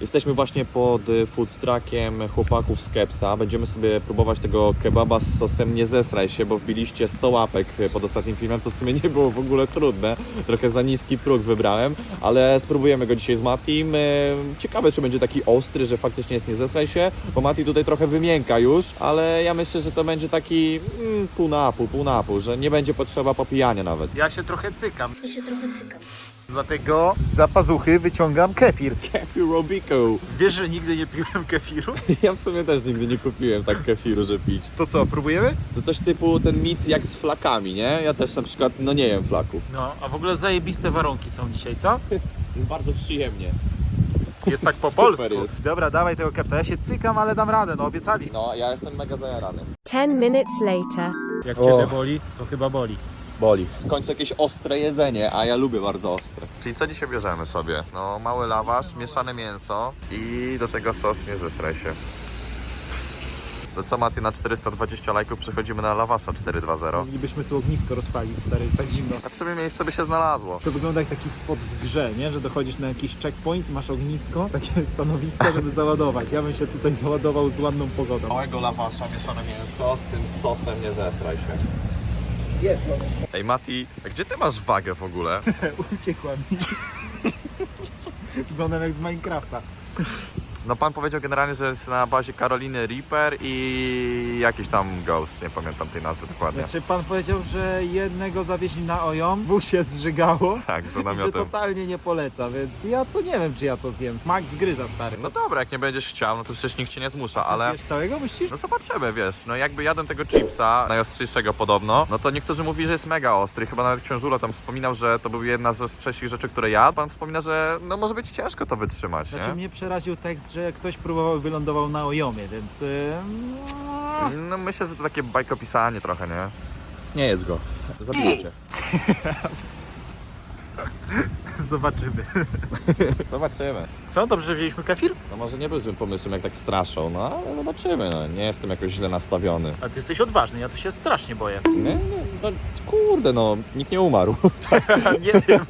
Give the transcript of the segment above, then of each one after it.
Jesteśmy właśnie pod y, food truckiem chłopaków z Kepsa. Będziemy sobie próbować tego kebaba z sosem Nie zesraj się, bo wbiliście 100 łapek y, pod ostatnim filmem, co w sumie nie było w ogóle trudne. Trochę za niski próg wybrałem, ale spróbujemy go dzisiaj z Matim. Ciekawe, czy będzie taki ostry, że faktycznie jest Nie zesraj się, bo Mati tutaj trochę wymięka już, ale ja myślę, że to będzie taki mm, pół na pół, pół na pół, że nie będzie potrzeba popijania nawet. Ja się trochę cykam, Ja się trochę cykam. Dlatego z zapazuchy wyciągam kefir. Kefir Robico. Wiesz, że nigdy nie piłem kefiru? Ja w sumie też nigdy nie kupiłem tak kefiru, że pić. To co, próbujemy? To coś typu ten mic jak z flakami, nie? Ja też na przykład, no nie jem flaków. No, a w ogóle zajebiste warunki są dzisiaj, co? Jest, jest bardzo przyjemnie. Jest tak po Super polsku. jest. Dobra, dawaj tego kepsa. Ja się cykam, ale dam radę, no obiecali. No, ja jestem mega zajarany. 10 minutes later. Jak O. ciebie boli, to chyba boli. Boli. W końcu jakieś ostre jedzenie, a ja lubię bardzo ostre. Czyli co dzisiaj bierzemy sobie? No, mały lawasz, mieszane mięso i do tego sos nie zesraj się. To co, Maty, na 420 lajków przechodzimy na lawasza 420. Moglibyśmy tu ognisko rozpalić, stary, jest tak zimno. A w sumie miejsce by się znalazło. To wygląda jak taki spot w grze, nie? Że dochodzisz na jakiś checkpoint, masz ognisko, takie stanowisko, żeby załadować. Ja bym się tutaj załadował z ładną pogodą. Małego lawasza, mieszane mięso z tym sosem nie zesraj się. Ej Mati, a gdzie ty masz wagę w ogóle? Uciekła mi. Wyglądam jak z Minecrafta. No pan powiedział generalnie, że jest na bazie Karoliny Reaper i jakiś tam Ghost, nie pamiętam tej nazwy dokładnie. Znaczy pan powiedział, że jednego zawieźli na ojom, dwóch się zżygało. Tak, za I że namiotem. totalnie nie poleca, więc ja to nie wiem, czy ja to zjem. Max gryza, stary. No dobra, jak nie będziesz chciał, no to przecież nikt cię nie zmusza, ale... Zjesz całego myślisz? No zobaczymy, wiesz, no jakby jadłem tego chipsa, najostrzejszego podobno, no to niektórzy mówili, że jest mega ostry. Chyba nawet książulo tam wspominał, że to był jedna z ostrzejszych rzeczy, które jadł. Pan wspomina, że no może być ciężko to wytrzymać, Znaczy nie? mnie przeraził tekst, że ktoś próbował i wylądował na ojomie, więc... Yy... No myślę, że to takie bajkopisanie trochę, nie? Nie jedz go. Zabiję cię. Zobaczymy. Zobaczymy. Co, dobrze, że wzięliśmy kefir? No może nie był złym pomysłem, jak tak straszą, no ale zobaczymy, no. Nie jestem jakoś źle nastawiony. A ty jesteś odważny, ja to się strasznie boję. Nie, nie, no kurde, no, nikt nie umarł. nie wiem,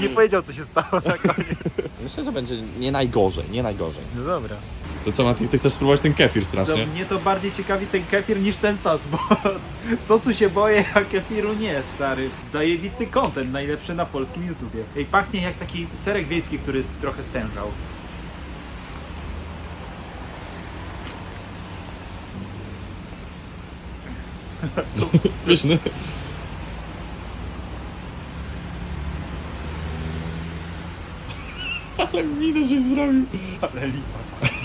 nie powiedział co się stało na koniec. Myślę, że będzie nie najgorzej, nie najgorzej. No dobra. To co, Mati, ty chcesz spróbować ten kefir To strasznie? mnie to bardziej ciekawi ten kefir niż ten sos, bo sosu się boję, a kefiru nie, stary. Zajebisty content, najlepszy na polskim YouTubie. Ej, pachnie jak taki serek wiejski, który jest trochę stężał. Pyszny. Ale minę żeś zrobił. Ale lipa.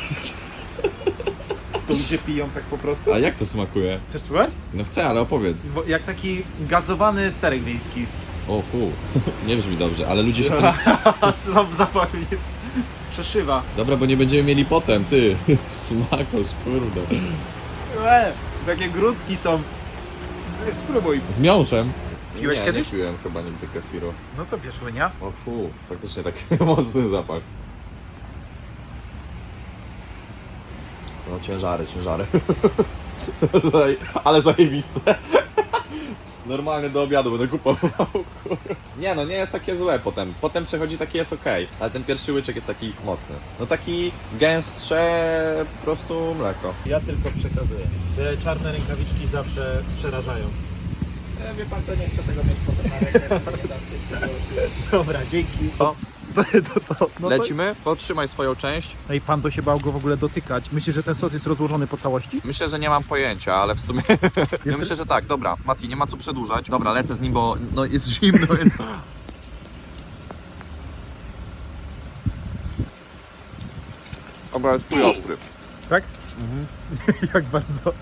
To ludzie piją tak po prostu? A jak to smakuje? Chcesz spróbować? No chcę, ale opowiedz. Bo Jak taki gazowany serek wiejski. O fu, nie brzmi dobrze, ale ludzie się tam... Sam zapach jest przeszywa. Dobra, bo nie będziemy mieli potem, ty. Smakosz, kurde. E, takie grudki są. E, Spróbuj. Z miąższem? Piłeś nie, kiedyś? Nie piłem chyba nigdy kefiru. No to bierz łynia. O fu, faktycznie taki mocny zapach. No ciężary, ciężary. Ale zajebiste. Normalnie do obiadu będę kupował. Nie no, nie jest takie złe potem. Potem przechodzi taki jest ok. Ale ten pierwszy łyczek jest taki mocny. No taki gęstsze po prostu mleko. Ja tylko przekazuję. Te czarne rękawiczki zawsze przerażają. E, Wie pan co, nie chcę tego mieć potem na rękę, nie dam się tego Dobra, dzięki. O. To, to co? No to... Lecimy, podtrzymaj swoją część. Ej, pan to się bał go w ogóle dotykać. Myślisz, że ten sos jest rozłożony po całości? Myślę, że nie mam pojęcia, ale w sumie. Ja myślę, że tak, dobra. Mati, nie ma co przedłużać. Dobra, lecę z nim, bo no, jest zimno. Jest... Dobra, jest chuj ostry. Tak? Jak bardzo?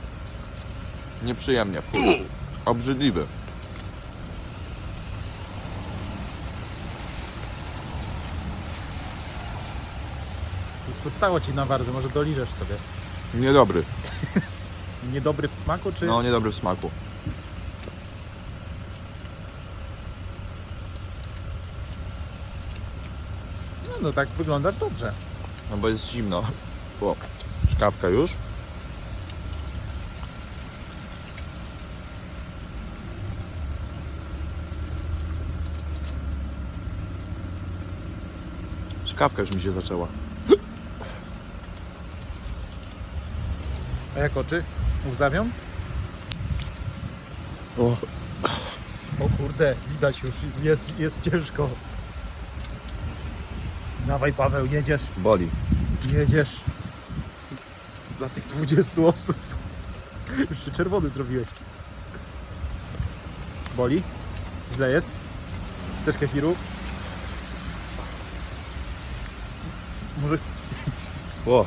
Nieprzyjemnie. Chuj. Obrzydliwy. Zostało ci na bardzo, może doliżesz sobie. Niedobry. Niedobry w smaku, czy... No, niedobry w smaku. no, no tak wyglądasz dobrze. No bo jest zimno. O, szkawka już. Szkawka już mi się zaczęła. A jak oczy? Łzawią? O, O kurde, widać już, jest- jest, ciężko. Dawaj Paweł, jedziesz, boli. jedziesz. Dla tych 20 osób. Już się czerwony zrobiłeś. Boli? Źle jest? Chcesz kefiru? Może O,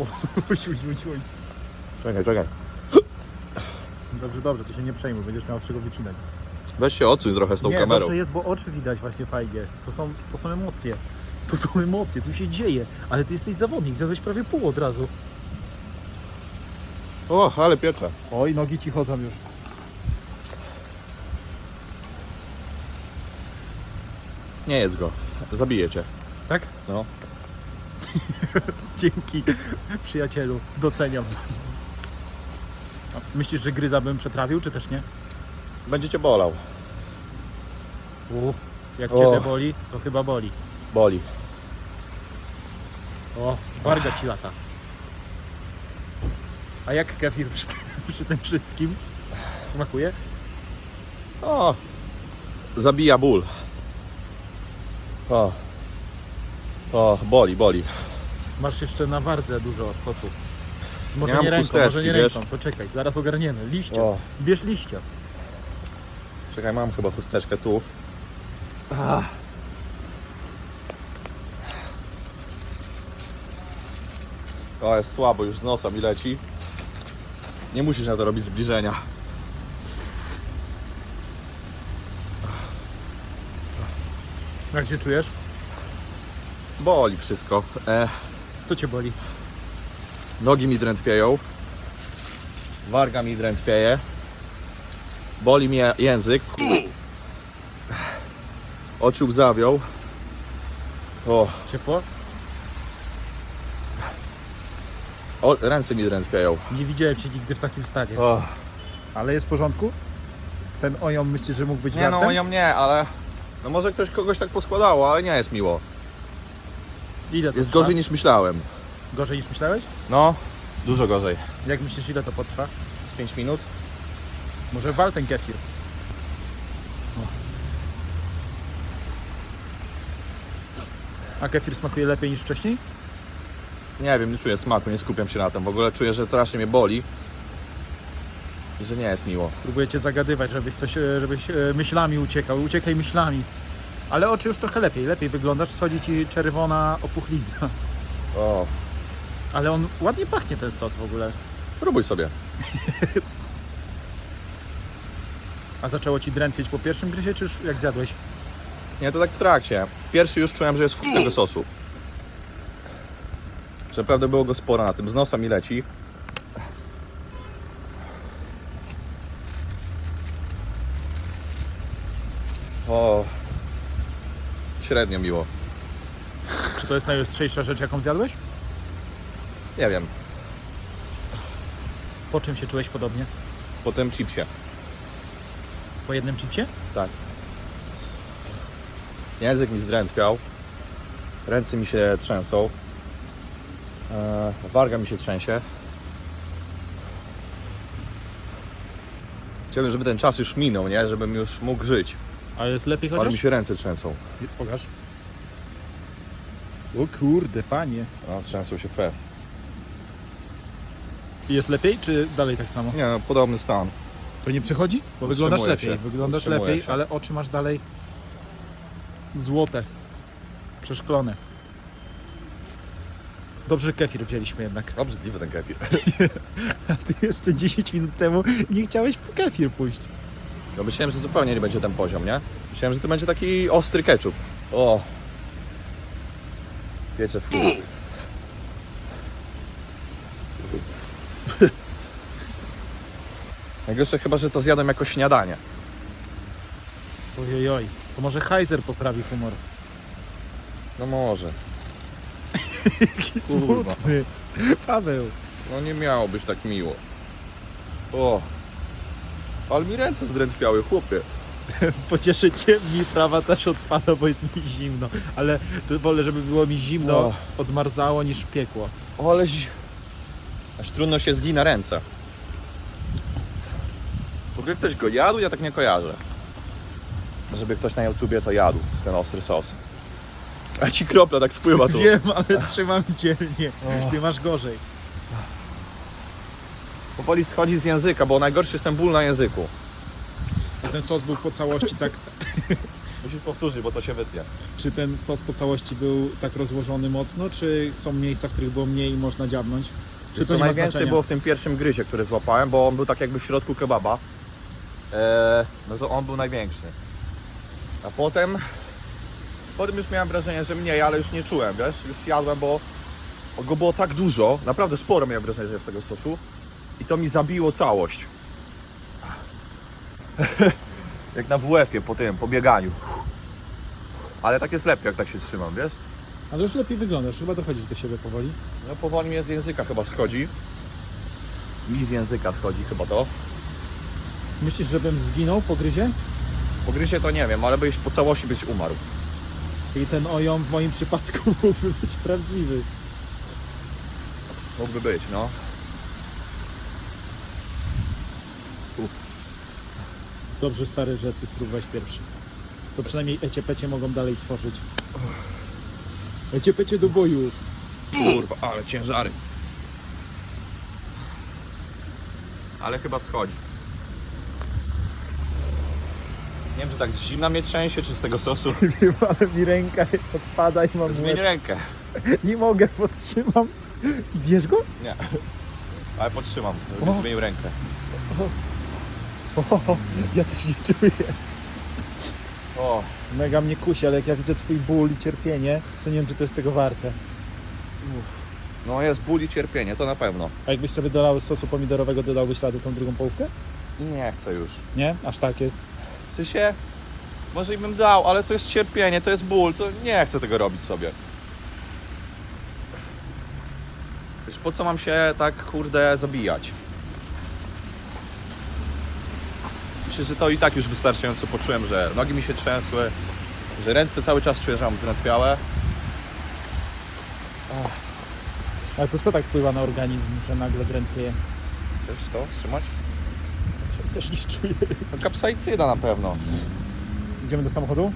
Oj, oj, oj, oj. czekaj, czekaj. Dobrze, dobrze, ty się nie przejmuj, będziesz miał z czego wycinać. Weź się odsuń trochę z tą nie, kamerą. dobrze jest, bo oczy widać właśnie fajnie. To są, to są emocje. To są emocje, tu się dzieje. Ale ty jesteś zawodnik, zjadłeś prawie pół od razu. O, ale piecze. Oj, nogi ci chodzą już. Nie jedz go. Zabiję cię. Tak? No. Dzięki, przyjacielu, doceniam. Myślisz, że gryza bym przetrawił, czy też nie? Będzie cię bolał. U, jak O. ciebie boli, to chyba boli. Boli. O, warga ci lata. A jak kefir przy tym, przy tym wszystkim smakuje? O, zabija ból. O, o, boli, boli. Masz jeszcze na wardze dużo sosu. Może Nie mam ręką, może chusteczki, nie wiesz? ręką, poczekaj, zaraz ogarniemy. Liścia, O, bierz liścia. czekaj, mam chyba chusteczkę tu. O, jest słabo, już z nosa mi leci. Nie musisz na to robić zbliżenia. Jak się czujesz? Boli wszystko. E, Co cię boli? nogi mi drętwieją. Warga mi drętwieje. Boli mnie język. Oczy łzawią. O, Ciepło? o, ręce mi drętwieją. Nie widziałem cię nigdy w takim stanie. O. Ale jest w porządku? Ten ojom myślisz, że mógł być Nie no, żartem? ją nie, ale... No może ktoś kogoś tak poskładało, ale nie jest miło. Ile to Jest trwa? gorzej niż myślałem. Gorzej niż myślałeś? No, dużo gorzej. Jak myślisz, ile to potrwa? 5 minut? Może wal ten kefir. A kefir smakuje lepiej niż wcześniej? Nie wiem, nie czuję smaku, nie skupiam się na tym. W ogóle czuję, że strasznie mnie boli. I że nie jest miło. Próbuję cię zagadywać, żebyś coś, e, żebyś e, myślami uciekał. Uciekaj myślami. Ale oczy już trochę lepiej, lepiej wyglądasz, schodzi ci czerwona opuchlizna. O, Ale on ładnie pachnie ten sos w ogóle. próbuj sobie. A zaczęło ci drętwieć po pierwszym gryzie, czy już jak zjadłeś? Nie, to tak w trakcie. Pierwszy już czułem, że jest w tego sosu. Że naprawdę było go sporo na tym. Z nosa mi leci. O, średnio miło. Czy to jest najostrzejsza rzecz, jaką zjadłeś? Nie wiem, Po czym się czułeś podobnie? po tym chipsie. Po jednym chipsie? Tak. Język mi zdrętwiał. Ręce mi się trzęsą. E, warga mi się trzęsie. Chciałbym, żeby ten czas już minął, nie? Żebym już mógł żyć. A jest lepiej Ale chociaż? mi się ręce trzęsą. Pokaż. O kurde, panie. No, trzęsą się fest. Jest lepiej, czy dalej tak samo? Nie, no, podobny stan. To nie przychodzi? Bo wyglądasz lepiej, się, wyglądasz utrzymuje lepiej, się. ale oczy masz dalej złote, przeszklone. Dobrze, że kefir wzięliśmy jednak. Obrzydliwy ten kefir. A ty jeszcze 10 minut temu nie chciałeś po kefir pójść. No myślałem, że zupełnie nie będzie ten poziom, nie? Myślałem, że to będzie taki ostry ketchup. O! Wiecie, w chuj. Najgorsze chyba, że to zjadłem jako śniadanie. Ojojoj, to może Heiser poprawi humor. No może. Jaki Kurwa. smutny. Paweł. No nie miało być tak miło. O! Ale mi ręce zdrętwiały, chłopie. Pocieszycie mi, prawa też odpada, bo jest mi zimno. Ale to wolę, żeby było mi zimno, O. odmarzało niż piekło. Ale zi- aż trudno się zgina ręce. W ogóle ktoś go jadł? Ja tak nie kojarzę. Żeby ktoś na YouTubie to jadł, ten ostry sos. A ci kropla tak spływa tu. Wiem, ale trzymam dzielnie. Ty masz gorzej. Powoli schodzi z języka, bo najgorszy jest ten ból na języku. Ten sos był po całości tak... Musisz powtórzyć, bo to się wytnie. Czy ten sos po całości był tak rozłożony mocno, czy są miejsca, w których było mniej i można dziabnąć? Czy Czy to ma najwięcej znaczenia? było w tym pierwszym gryzie, który złapałem, bo on był tak jakby w środku kebaba. Eee, no to on był największy. A potem... Potem już miałem wrażenie, że mniej, ale już nie czułem, wiesz? Już jadłem, bo bo go było tak dużo, naprawdę sporo miałem wrażenie, że jest tego sosu. I to mi zabiło całość. jak na WF-ie po tym, po bieganiu. Ale tak jest lepiej, jak tak się trzymam, wiesz? Ale już lepiej wyglądasz, chyba dochodzisz do siebie powoli. No powoli mnie z języka chyba schodzi. Mi z języka schodzi chyba to. Myślisz, żebym zginął po gryzie? Po gryzie to nie wiem, ale byś po całości byś umarł. I ten ojom w moim przypadku mógłby być prawdziwy. Mógłby być, no. Dobrze stary, że ty spróbowałeś pierwszy. To przynajmniej eciepecie mogą dalej tworzyć. Eciepecie do boju. Kurwa, ale ciężary. Ale chyba schodzi. Nie wiem, czy tak z zimna mnie trzęsie, czy z tego sosu. Ale mi ręka odpada i mam Zmień rękę. Nie mogę, podtrzymam. Zjesz go? Nie. Ale podtrzymam, żeby O. zmienił rękę. O, ja też nie czuję. O, Mega mnie kusi, ale jak ja widzę twój ból i cierpienie, to nie wiem, czy to jest tego warte. no jest ból i cierpienie, to na pewno. A jakbyś sobie dolał sosu pomidorowego, dodałbyś radę tą drugą połówkę? Nie chcę już. Nie? Aż tak jest. W sensie, może i bym dał, ale to jest cierpienie, to jest ból, to nie chcę tego robić sobie. Wiesz, po co mam się tak, kurde, zabijać? Myślę, że to i tak już wystarczająco poczułem, że nogi mi się trzęsły, że ręce cały czas czuję, że mam zdrętwiałe. Ale to co tak wpływa na organizm, że nagle drętwieje? Chcesz to wstrzymać? Też nie czuję. No kapsaicyda na pewno. Idziemy do samochodu?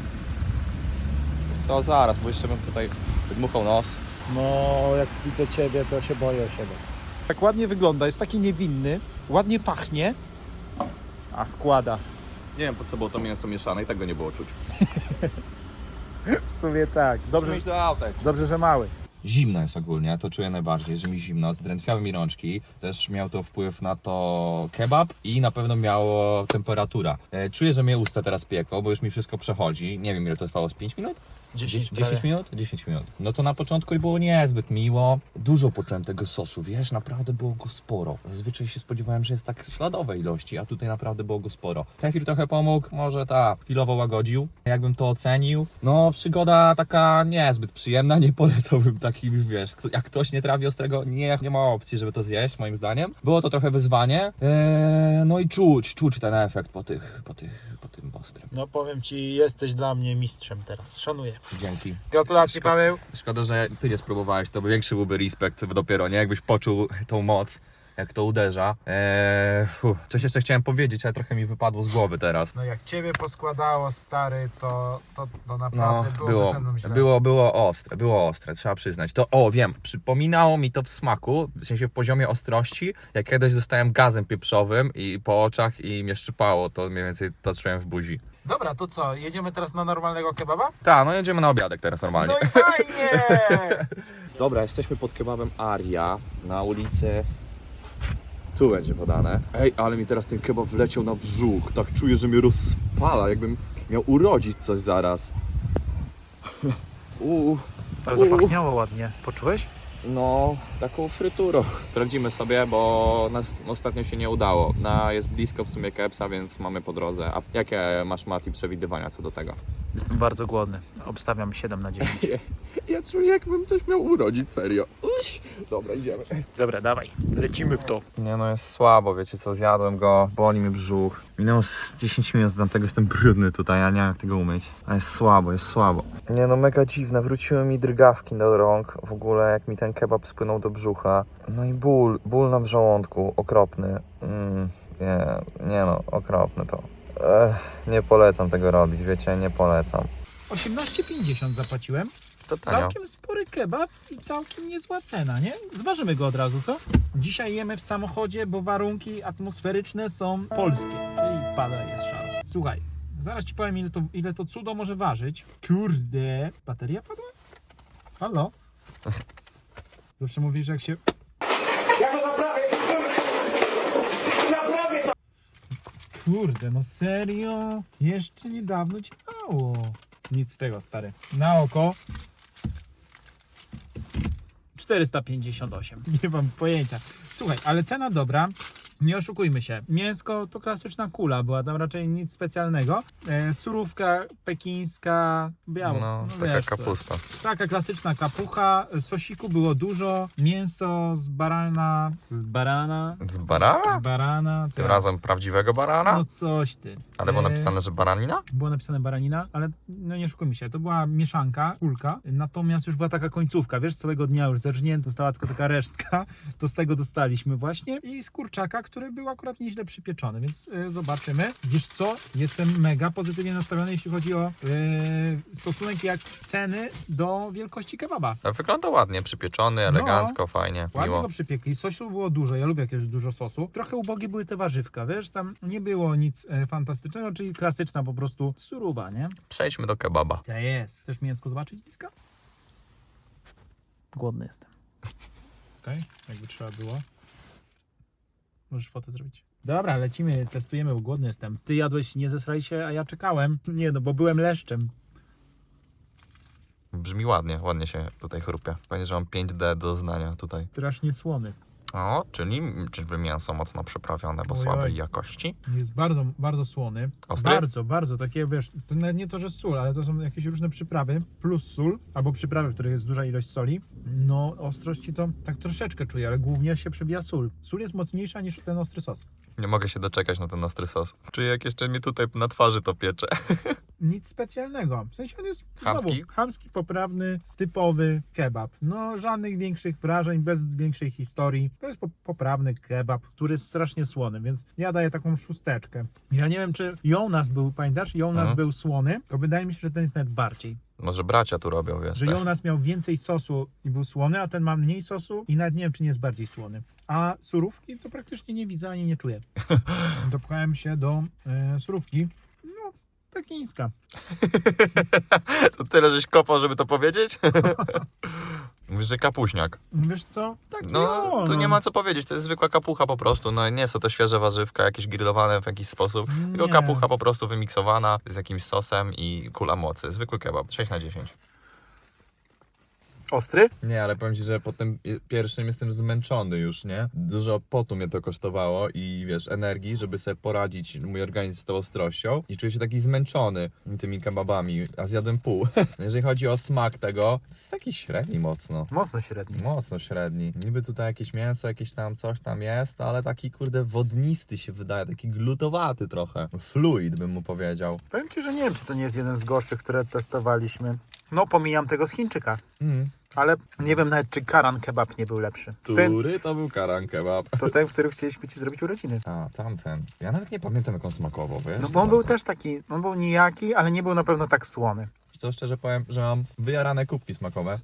Co zaraz, bo jeszcze bym tutaj wydmuchał nos. No, jak widzę ciebie, to się boję o siebie. Tak ładnie wygląda, jest taki niewinny, ładnie pachnie, a składa. Nie wiem po co było to mięso mieszane i tak go nie było czuć. W sumie tak. Dobrze, do dobrze że mały. Zimno jest ogólnie, to czuję najbardziej, że mi zimno, zdrętwiały mi rączki, też miał to wpływ na to kebab i na pewno miało temperatura. E, Czuję, że mnie usta teraz pieką, bo już mi wszystko przechodzi, nie wiem ile to trwało, z 5 minut? 10 10 minut? 10 minut. No to na początku było niezbyt miło. Dużo poczułem tego sosu, wiesz, naprawdę było go sporo. Zazwyczaj się spodziewałem, że jest tak śladowe ilości, a tutaj naprawdę było go sporo. Kefir trochę pomógł, może tak, chwilowo łagodził. Jakbym to ocenił? No, przygoda taka niezbyt przyjemna, nie polecałbym takich, wiesz, jak ktoś nie trawi ostrego, nie, nie ma opcji, żeby to zjeść, moim zdaniem. Było to trochę wyzwanie, eee, no i czuć, czuć ten efekt po tych, po tych, po tym ostrym. No powiem ci, jesteś dla mnie mistrzem teraz. Szanuję. Dzięki. Gratulacje Paweł. Szkoda, że ty nie spróbowałeś, to by większy byłby respekt dopiero, nie? Jakbyś poczuł tą moc, jak to uderza. Eee, fu, coś jeszcze chciałem powiedzieć, ale trochę mi wypadło z głowy teraz. No jak ciebie poskładało stary, to, to, to No, naprawdę było, było, ze mną źle. było, było ostre, było ostre, trzeba przyznać. To, o wiem, przypominało mi to w smaku, w sensie w poziomie ostrości, jak kiedyś dostałem gazem pieprzowym i po oczach i mnie szczypało, to mniej więcej to czułem w buzi. Dobra, to co, jedziemy teraz na normalnego kebaba? Tak, no jedziemy na obiadek teraz normalnie. No i fajnie! Dobra, jesteśmy pod kebabem Aria na ulicy. Tu będzie podane. Ej, ale mi teraz ten kebab wleciał na brzuch. Tak czuję, że mnie rozpala, jakbym miał urodzić coś zaraz. Uuu. Ale zapachniało ładnie. Poczułeś? No, taką fryturą. Sprawdzimy sobie, bo nas ostatnio się nie udało. Na, jest blisko w sumie kepsa, więc mamy po drodze. A jakie masz Mati przewidywania co do tego? Jestem bardzo głodny. Obstawiam 7 na 9. Ja czuję jakbym coś miał urodzić, serio. Uś. Dobra, idziemy. Dobra, dawaj. Lecimy w to. Nie no, jest słabo, wiecie co, zjadłem go, boli mnie brzuch. Minęło z 10 minut, do tego jestem brudny tutaj, ja nie wiem jak tego umyć. A jest słabo, jest słabo. Nie no, mega dziwne, wróciły mi drgawki do rąk, w ogóle jak mi ten kebab spłynął do brzucha. No i ból, ból na żołądku, okropny. Mm, nie, nie no, okropne to. Ech, nie polecam tego robić, wiecie, nie polecam. 18,50 zapłaciłem. To tanio. Całkiem spory kebab i całkiem niezła cena, nie? Zważymy go od razu, co? Dzisiaj jemy w samochodzie, bo warunki atmosferyczne są polskie, czyli pada jest szaro. Słuchaj, zaraz ci powiem ile to, ile to cudo może ważyć. Kurde, bateria padła? Halo? Zawsze mówisz, że jak się... Kurde, no serio? Jeszcze niedawno działało. Nic z tego, stary. Na oko 458. Nie mam pojęcia. Słuchaj, ale cena dobra. Nie oszukujmy się. Mięsko to klasyczna kula, była tam raczej nic specjalnego. E, surówka pekińska, biała. No, taka wiesz, kapusta. Taka klasyczna kapucha. Sosiku było dużo. Mięso z barana. Z barana. Z barana? Z barana. Tym tak. razem prawdziwego barana? No coś ty. Ale było E, napisane, że baranina? było napisane baranina, ale no nie szukujmy się, to była mieszanka, kulka, natomiast już była taka końcówka, wiesz, całego dnia już zerżnięto, została tylko taka resztka, to z tego dostaliśmy właśnie i z kurczaka, który był akurat nieźle przypieczony, więc y, zobaczymy. Wiesz co, jestem mega pozytywnie nastawiony, jeśli chodzi o y, stosunek jak ceny do wielkości kebaba. No, wygląda ładnie, przypieczony, elegancko, fajnie, No. Ładnie miło. go przypiekli, sosu było dużo, ja lubię jak jest dużo sosu. Trochę ubogie były te warzywka, wiesz, tam nie było nic e, fantastycznego, czyli klasyczna po prostu surowa, nie? Przejdźmy do kebaba. To jest. Chcesz mięsko zobaczyć z bliska? Głodny jestem. Okej, jakby trzeba było. Możesz fotę zrobić. Dobra, lecimy, testujemy, bo głodny jestem. Ty jadłeś, nie zesraj się, a ja czekałem. Nie no, bo byłem leszczem. Brzmi ładnie, ładnie się tutaj chrupie. Fajnie, że mam 5D do doznania tutaj. Strasznie słony. O, czyli czyżby mięso mocno przyprawione, bo Ojoj. słabej jakości? Jest bardzo, bardzo słony. Ostry? Bardzo, bardzo. Takie, wiesz, to nawet nie to, że sól, ale to są jakieś różne przyprawy, plus sól, albo przyprawy, w których jest duża ilość soli. No, ostrości to tak troszeczkę czuję, ale głównie się przebija sól. Sól jest mocniejsza niż ten ostry sos. Nie mogę się doczekać na ten ostry sos. Czuję, jak jeszcze mi tutaj na twarzy to piecze. nic specjalnego. W sensie on jest Chamski? Znowu, chamski, poprawny, typowy kebab. No, żadnych większych wrażeń, bez większej historii. To jest po, poprawny kebab, który jest strasznie słony, więc ja daję taką szósteczkę. Ja nie wiem, czy Jonas był, pamiętasz? Jonas Mhm. był słony, to wydaje mi się, że ten jest nawet bardziej. Może bracia tu robią, wiesz, Że też. Jonas miał więcej sosu i był słony, a ten ma mniej sosu i nawet nie wiem, czy nie jest bardziej słony. A surówki to praktycznie nie widzę ani nie czuję. Dopchałem się do e, surówki. No, pekińska. To tyle, żeś kopał, żeby to powiedzieć? Mówisz, że kapuśniak. Wiesz co? Tak, No, jo, tu no. nie ma co powiedzieć, to jest zwykła kapucha po prostu. No nie są to świeże warzywka, jakieś grillowane w jakiś sposób. Tylko Nie. kapucha po prostu wymiksowana z jakimś sosem i kula mocy. Zwykły kebab, 6 na 10. Ostry? Nie, ale powiem Ci, że po tym pierwszym jestem zmęczony już, nie? Dużo potu mnie to kosztowało i wiesz, energii, żeby sobie poradzić mój organizm z tą ostrością i czuję się taki zmęczony tymi kebabami, a zjadłem pół. Jeżeli chodzi o smak tego, to jest taki średni mocno. Mocno średni. Mocno średni. Niby tutaj jakieś mięso, jakieś tam coś tam jest, ale taki kurde wodnisty się wydaje, taki glutowaty trochę. Fluid bym mu powiedział. Powiem Ci, że nie wiem, czy to nie jest jeden z gorszych, które testowaliśmy. No, pomijam tego z Chińczyka. Mm. Ale nie wiem nawet, czy karan kebab nie był lepszy. Ten, Który to był karan kebab? to ten, w którym chcieliśmy Ci zrobić urodziny. A, tamten. Ja nawet nie pamiętam jak on smakował, wiesz? No bo on był Tamten. też taki, on był nijaki, ale nie był na pewno tak słony. Co szczerze powiem, że mam wyjarane kubki smakowe.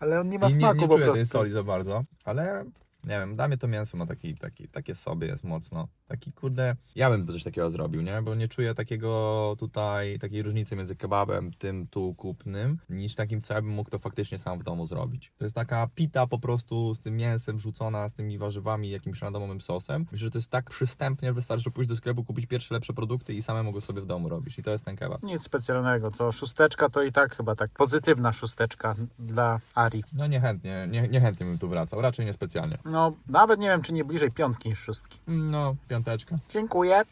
Ale on nie ma I nie, smaku nie po czuję tej prostu. soli za bardzo, ale nie wiem, dla mnie to mięso ma taki, taki, takie sobie jest mocno. Taki kurde, ja bym coś takiego zrobił, nie? Bo nie czuję takiego tutaj, takiej różnicy między kebabem, tym tu kupnym, niż takim, co ja bym mógł to faktycznie sam w domu zrobić. To jest taka pita po prostu z tym mięsem wrzucona, z tymi warzywami, jakimś randomowym sosem. Myślę, że to jest tak przystępnie, że wystarczy pójść do sklepu, kupić pierwsze lepsze produkty i samemu go sobie w domu robisz. I to jest ten kebab. Nic specjalnego, co szósteczka to i tak chyba tak pozytywna szósteczka dla Ari. No niechętnie, nie, niechętnie bym tu wracał, raczej niespecjalnie. No, nawet nie wiem, czy nie bliżej piątki niż szóstki. No, piąteczka. Dziękuję.